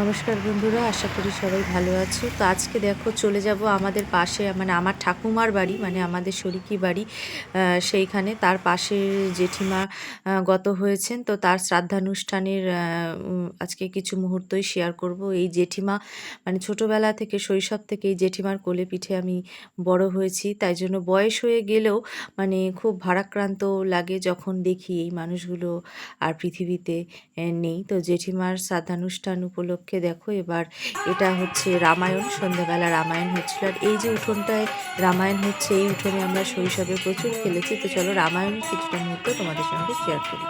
নমস্কার বন্ধুরা, আশা করি সবাই ভালো আছো। তো আজকে দেখো চলে যাব আমাদের পাশে মানে আমার ঠাকুমার বাড়ি মানে আমাদের শরিকি বাড়ি সেইখানে। তার পাশে জেঠিমা গত হয়েছেন। তো তার শ্রাদ্ধানুষ্ঠানের আজকে কিছু মুহূর্তই শেয়ার করব। এই জেঠিমা মানে ছোটোবেলা থেকে, শৈশব থেকে এই জেঠিমার কোলে পিঠে আমি বড় হয়েছি। তাই জন্য বয়স হয়ে গেলেও মানে খুব ভারাক্রান্ত লাগে যখন দেখি এই মানুষগুলো আর পৃথিবীতে নেই। তো জেঠিমার শ্রাদ্ধানুষ্ঠান উপলক্ষে দেখো, এবার এটা হচ্ছে রামায়ণ, সন্ধ্যাবেলা রামায়ণ হচ্ছিল। আর এই যে উঠোনটায় রামায়ণ হচ্ছে, এই উঠোনে আমরা শৈশবে প্রচুর খেলেছি। তো চলো রামায়ণের কিছুটা মুহূর্ত তোমাদের সঙ্গে শেয়ার করি।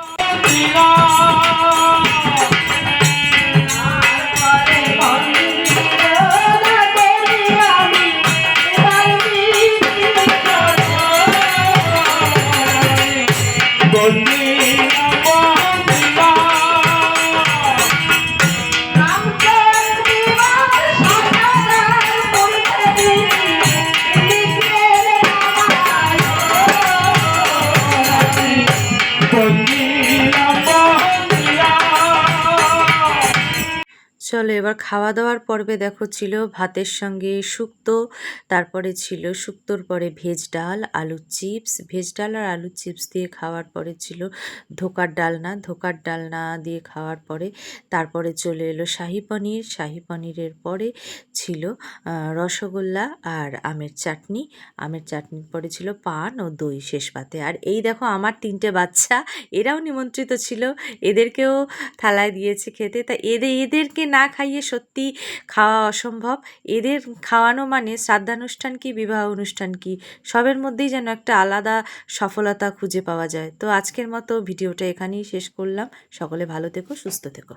Thank. চলো এবার খাওয়া দাওয়ার পর্বে দেখো, ছিল ভাতের সঙ্গে শুক্তো, তারপরে ছিল শুক্তোর পরে ভেজ ডাল, আলুর চিপস। ভেজ ডাল আর আলুর চিপস দিয়ে খাওয়ার পরে ছিল ধোকার ডালনা। ধোকার ডালনা দিয়ে খাওয়ার পরে তারপরে চলে এলো শাহি পনির। শাহি পনিরের পরে ছিল রসগোল্লা আর আমের চাটনি। আমের চাটনির পরে ছিল পান ও দই শেষ পাতে। আর এই দেখো আমার তিনটে বাচ্চা, এরাও নিমন্ত্রিত ছিল। এদেরকেও থালায় দিয়েছে খেতে। তা এদের এদেরকে না খাইয়ে সত্যি খাওয়া অসম্ভব। এদের খাওয়ানো মানে শ্রাদ্ধানুষ্ঠান কি বিবাহ অনুষ্ঠান কি? সবের মধ্যেই যেন একটা আলাদা সফলতা খুঁজে পাওয়া যায়। তো আজকের মতো ভিডিওটা এখানেই শেষ করলাম। সকলে ভালো থেকো, সুস্থ থেকো।